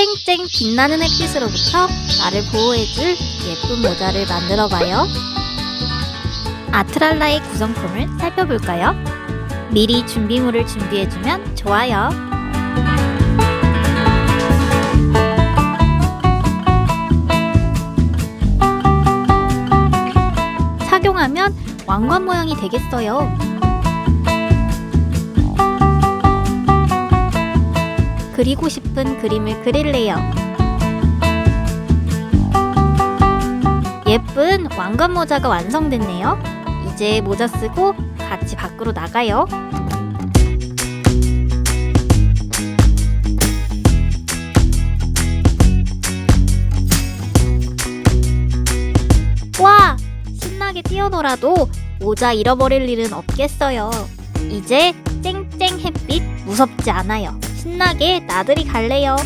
쨍쨍 빛나는 햇빛으로부터 나를 보호해줄 예쁜 모자를 만들어봐요. 아트랄라의 구성품을 살펴볼까요? 미리 준비물을 준비해주면 좋아요. 착용하면 왕관 모양이 되겠어요. 그리고 싶은 그림을 그릴래요. 예쁜 왕관 모자가 완성됐네요. 이제 모자 쓰고 같이 밖으로 나가요. 와! 신나게 뛰어놀아도 모자 잃어버릴 일은 없겠어요. 이제 쨍쨍 햇빛 무섭지 않아요. 신나게 나들이 갈래요.